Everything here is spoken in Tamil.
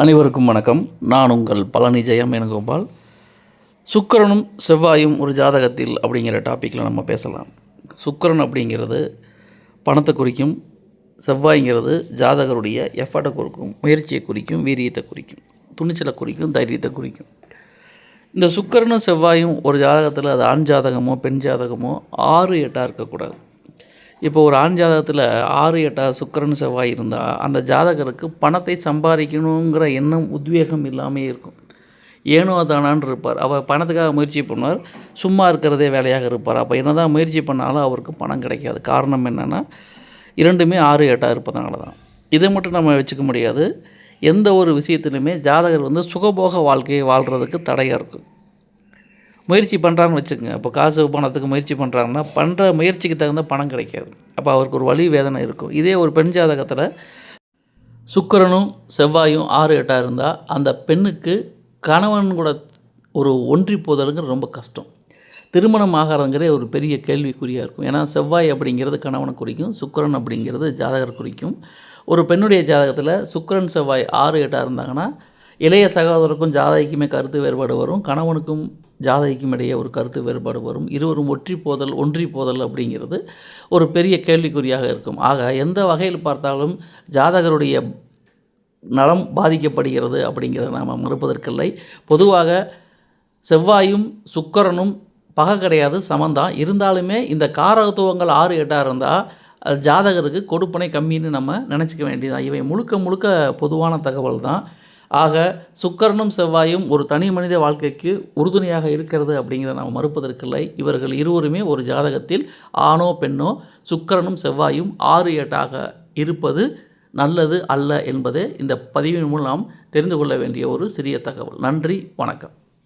அனைவருக்கும் வணக்கம். நான் உங்கள் பழனி ஜெயம் வேணுகோபால் சுக்கரனும் செவ்வாயும் ஒரு ஜாதகத்தில் அப்படிங்கிற டாப்பிக்கில் நம்ம பேசலாம். சுக்கரன் அப்படிங்கிறது பணத்தை குறிக்கும் செவ்வாய்ங்கிறது ஜாதகருடைய எஃபர்ட்டை குறிக்கும் முயற்சியை குறிக்கும் வீரியத்தை குறிக்கும் துணிச்சலை குறிக்கும் தைரியத்தை குறிக்கும். இந்த சுக்கரனும் செவ்வாயும் ஒரு ஜாதகத்தில் அது ஆண் ஜாதகமோ பெண் ஜாதகமோ ஆறு எட்டாக இருக்கக்கூடாது. இப்போ ஒரு ஆண் ஜாதகத்தில் ஆறு எட்டா சுக்கரன் செவ்வாய் இருந்தால் அந்த ஜாதகருக்கு பணத்தை சம்பாதிக்கணுங்கிற எண்ணம் உத்வேகம் இல்லாமல் இருக்கும். ஏனோ தானான்னு இருப்பார். அவர் பணத்துக்காக முயற்சி பண்ணுவார். சும்மா இருக்கிறதே வேலையாக இருப்பார். அப்போ என்ன தான் முயற்சி பண்ணாலும் அவருக்கு பணம் கிடைக்காது. காரணம் என்னென்னா இரண்டுமே ஆறு எட்டாக இருப்பதனால தான். இதை மட்டும் நம்ம வச்சுக்க முடியாது. எந்த ஒரு விஷயத்துலையுமே ஜாதகர் வந்து சுகபோக வாழ்க்கையை வாழ்கிறதுக்கு தடையாக இருக்கும். முயற்சி பண்ணுறான்னு வச்சுக்கோங்க. இப்போ காசு பணத்துக்கு முயற்சி பண்ணுறாங்கன்னா பண்ணுற முயற்சிக்கு தகுந்த பணம் கிடைக்காது. அப்போ அவருக்கு ஒரு வழி வேதனை இருக்கும். இதே ஒரு பெண் ஜாதகத்தில் சுக்கிரனும் செவ்வாயும் ஆறு எட்டாக இருந்தால் அந்த பெண்ணுக்கு கணவன் கூட ஒரு ஒன்றி போதலுங்கிறது ரொம்ப கஷ்டம். திருமணம் ஆகிறதுங்கிறதே ஒரு பெரிய கேள்விக்குறியாக இருக்கும். ஏன்னா செவ்வாய் அப்படிங்கிறது கணவனை குறிக்கும் சுக்கரன் அப்படிங்கிறது ஜாதகர் குறிக்கும். ஒரு பெண்ணுடைய ஜாதகத்தில் சுக்கிரன் செவ்வாய் ஆறு எட்டாக இருந்தாங்கன்னா இளைய சகோதரருக்கும் ஜாதகிக்குமே கருத்து வேறுபாடு வரும். கணவனுக்கும் ஜாதகிக்கும் இடையே ஒரு கருத்து வேறுபாடு வரும். இருவரும் ஒற்றி போதல் ஒன்றி போதல் அப்படிங்கிறது ஒரு பெரிய கேள்விக்குறியாக இருக்கும். ஆக எந்த வகையில் பார்த்தாலும் ஜாதகருடைய நலம் பாதிக்கப்படுகிறது அப்படிங்கிறத நாம் மறுப்பதற்கில்லை. பொதுவாக செவ்வாயும் சுக்கரனும் பகை கிடையாது சமந்தான். இருந்தாலுமே இந்த காரகத்துவங்கள் ஆறு எட்டாக இருந்தால் அது ஜாதகருக்கு கொடுப்பனை கம்மின்னு நம்ம நினச்சிக்க வேண்டியதான் இவை முழுக்க முழுக்க பொதுவான தகவல் தான் ஆக சுக்கரனும் செவ்வாயும் ஒரு தனி மனித வாழ்க்கைக்கு உறுதுணையாக இருக்கிறது அப்படிங்கிறத நாம் மறுப்பதற்கில்லை. இவர்கள் இருவருமே ஒரு ஜாதகத்தில் ஆணோ பெண்ணோ சுக்கரனும் செவ்வாயும் ஆறு எட்டாக இருப்பது நல்லது அல்ல என்பதே இந்த பதிவின் மூலம் நாம் தெரிந்து கொள்ள வேண்டிய ஒரு சிறிய தகவல். நன்றி வணக்கம்.